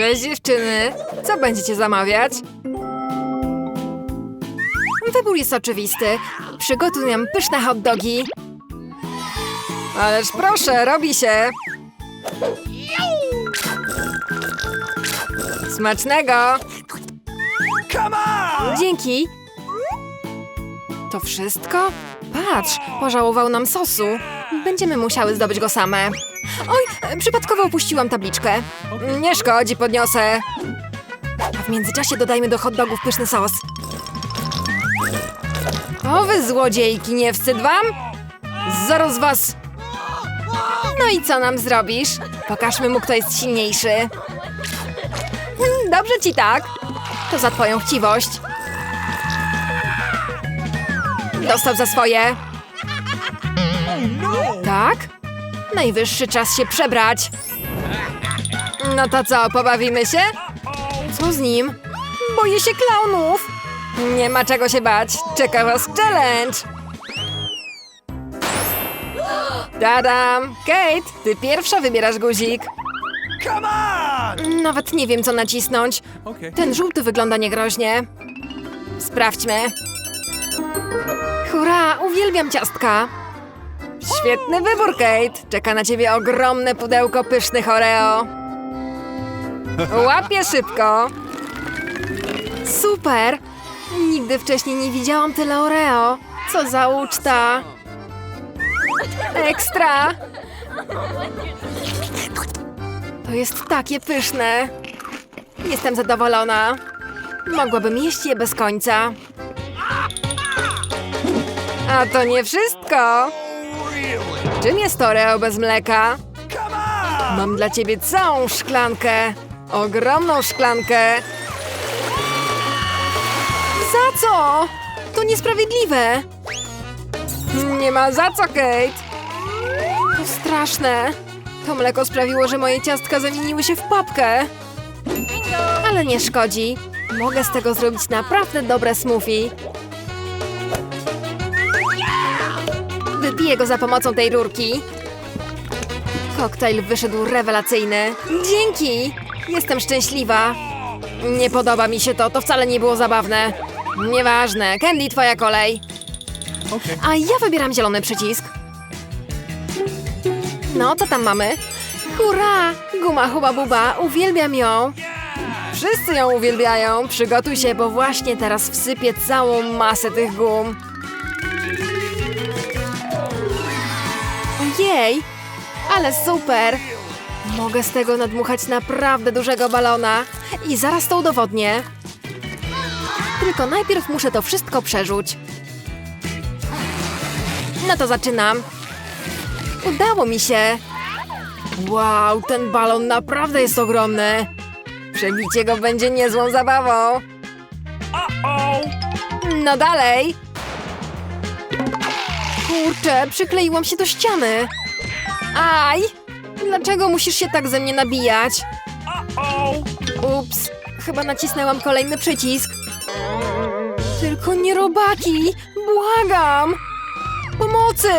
Cześć dziewczyny! Co będziecie zamawiać? Wybór jest oczywisty. Przygotuj nam pyszne hot dogi. Ależ proszę, robi się! Smacznego! Dzięki! To wszystko? Patrz, pożałował nam sosu. Będziemy musiały zdobyć go same. Oj, przypadkowo opuściłam tabliczkę. Nie szkodzi, podniosę. A w międzyczasie dodajmy do hot dogów pyszny sos. O wy złodziejki, nie wstyd wam? Zaraz was... No i co nam zrobisz? Pokażmy mu, kto jest silniejszy. Hmm, Dobrze ci tak. To za twoją chciwość. Dostał za swoje. Tak? Najwyższy czas się przebrać. No to co, pobawimy się? Co z nim? Boję się klaunów. Nie ma czego się bać. Czeka was challenge. Tadam! Kate, ty pierwsza wybierasz guzik. Come on! Nawet nie wiem, co nacisnąć. Ten żółty wygląda niegroźnie. Sprawdźmy. Hurra, uwielbiam ciastka. Świetny wybór, Kate. Czeka na ciebie ogromne pudełko pysznych Oreo. Łapię szybko. Super. Nigdy wcześniej nie widziałam tyle Oreo. Co za uczta. Ekstra. To jest takie pyszne. Jestem zadowolona. Mogłabym jeść je bez końca. A to nie wszystko. Czym jest Oreo bez mleka? Mam dla ciebie całą szklankę. Ogromną szklankę. Za co? To niesprawiedliwe. Nie ma za co, Kate. To straszne. To mleko sprawiło, że moje ciastka zamieniły się w papkę. Ale nie szkodzi. Mogę z tego zrobić naprawdę dobre smoothie. Wypiję go za pomocą tej rurki. Koktajl wyszedł rewelacyjny. Dzięki! Jestem szczęśliwa. Nie podoba mi się to, to wcale nie było zabawne. Nieważne, Candy, twoja kolej. Okay. A ja wybieram zielony przycisk. No, co tam mamy? Hurra! Guma Huba Buba, uwielbiam ją. Wszyscy ją uwielbiają. Przygotuj się, bo właśnie teraz wsypię całą masę tych gum. Ojej! Ale super! Mogę z tego nadmuchać naprawdę dużego balona. I zaraz to udowodnię. Tylko najpierw muszę to wszystko przerzuć. No to zaczynam. Udało mi się. Wow, ten balon naprawdę jest ogromny. Przebicie go będzie niezłą zabawą. No dalej. Kurczę, przykleiłam się do ściany. Aj! Dlaczego musisz się tak ze mnie nabijać? Ups, chyba nacisnęłam kolejny przycisk. Tylko nie robaki! Błagam! Pomocy!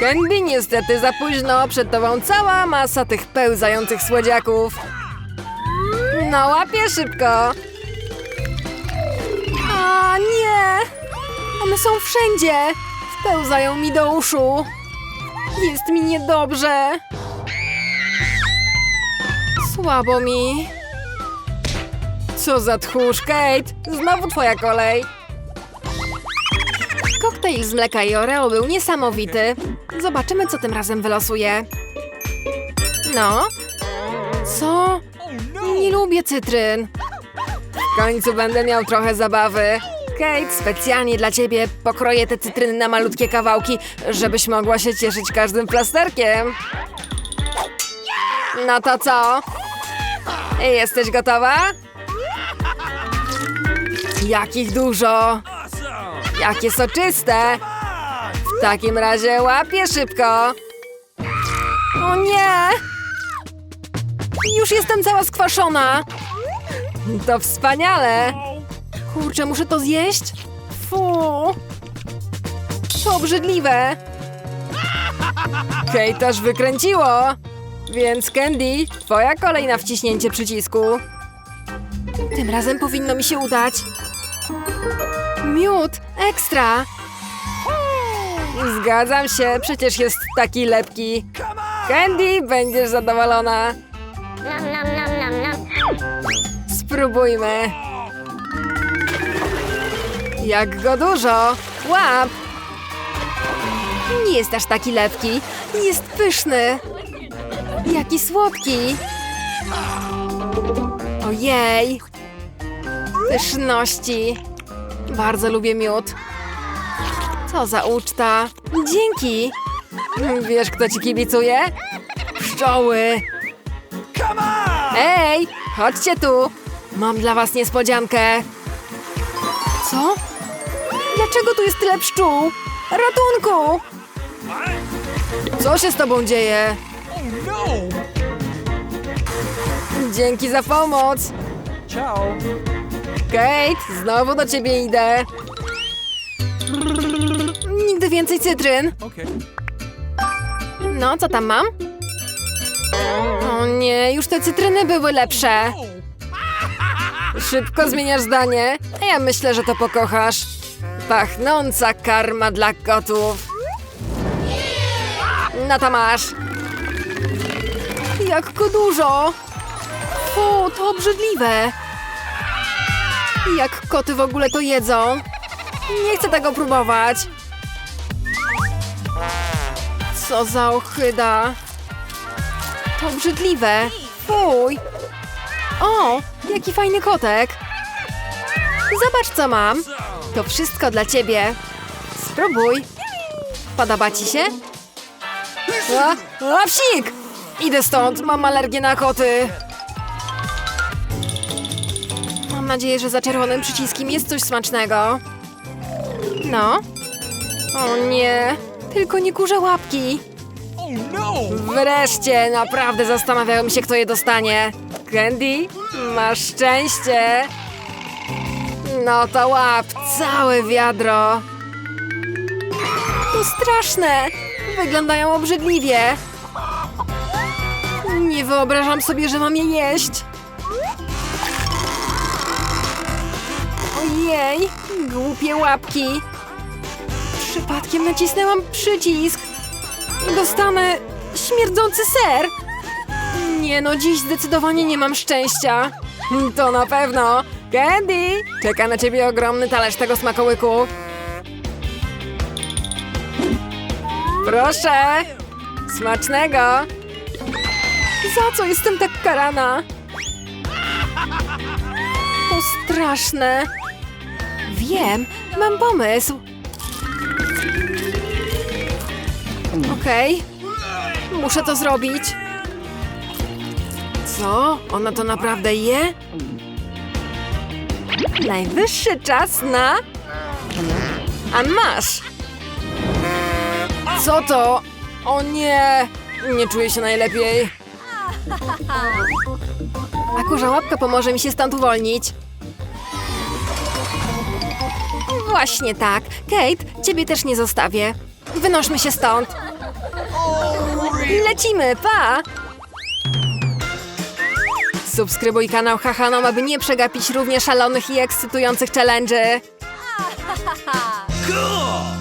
Candy, niestety za późno. Przed tobą cała masa tych pełzających słodziaków. No, łapię szybko. A nie! One są wszędzie! Wpełzają mi do uszu. Jest mi niedobrze. Słabo mi. Co za tchórz, Kate? Znowu twoja kolej. Koktajl z mleka i Oreo był niesamowity. Zobaczymy, co tym razem wylosuje. No? Co? Nie lubię cytryn. W końcu będę miał trochę zabawy. Kate, specjalnie dla ciebie pokroję te cytryny na malutkie kawałki, żebyś mogła się cieszyć każdym plasterkiem. No to co? Jesteś gotowa? Jakich dużo! Jakie soczyste! W takim razie łapię szybko. O nie! Już jestem cała skwaszona. To wspaniale. Kurczę, muszę to zjeść? Fu! To obrzydliwe. Kate aż wykręciło. Więc Candy, twoja kolej na wciśnięcie przycisku. Tym razem powinno mi się udać. Miód, ekstra! Zgadzam się, przecież jest taki lepki. Candy, będziesz zadowolona. Spróbujmy. Jak go dużo! Łap! Nie jest aż taki lepki. Jest pyszny. Jaki słodki. Ojej. Pyszności. Bardzo lubię miód. Co za uczta. Dzięki. Wiesz, kto ci kibicuje? Pszczoły. Ej, chodźcie tu. Mam dla was niespodziankę. Co? Dlaczego tu jest tyle pszczół? Ratunku! Co się z tobą dzieje? No! Dzięki za pomoc. Ciao! Kate, znowu do ciebie idę. Nigdy więcej cytryn. No, co tam mam? O nie, już te cytryny były lepsze. Szybko zmieniasz zdanie, ja myślę, że to pokochasz. Pachnąca karma dla kotów. No to masz. Jak go dużo. Fu, to obrzydliwe. Jak koty w ogóle to jedzą? Nie chcę tego próbować. Co za ochyda. To obrzydliwe. Fuj. O, jaki fajny kotek. Zobacz, co mam. To wszystko dla ciebie. Spróbuj. Podoba ci się? A, a psik! Idę stąd, mam alergię na koty. Mam nadzieję, że za czerwonym przyciskiem jest coś smacznego. No. O nie, tylko nie kurze łapki. Oh no! Wreszcie, naprawdę zastanawiałem się, kto je dostanie. Candy, masz szczęście. No to łap, całe wiadro. To straszne. Wyglądają obrzydliwie. Nie wyobrażam sobie, że mam je jeść. Ojej, głupie łapki. Przypadkiem nacisnęłam przycisk dostanę śmierdzący ser. Nie no, dziś zdecydowanie nie mam szczęścia. To na pewno. Candy, czeka na ciebie ogromny talerz tego smakołyku. Proszę. Smacznego. Za co jestem tak karana? To straszne. Wiem, mam pomysł. Okej. Muszę to zrobić. Co? Ona to naprawdę je? Najwyższy czas na... A masz! Co to? O nie! Nie czuję się najlepiej. A kurza łapka pomoże mi się stąd uwolnić. Właśnie tak. Kate, ciebie też nie zostawię. Wynośmy się stąd. Lecimy, pa! Subskrybuj kanał Hahanom, aby nie przegapić równie szalonych i ekscytujących challenge'y. Cool!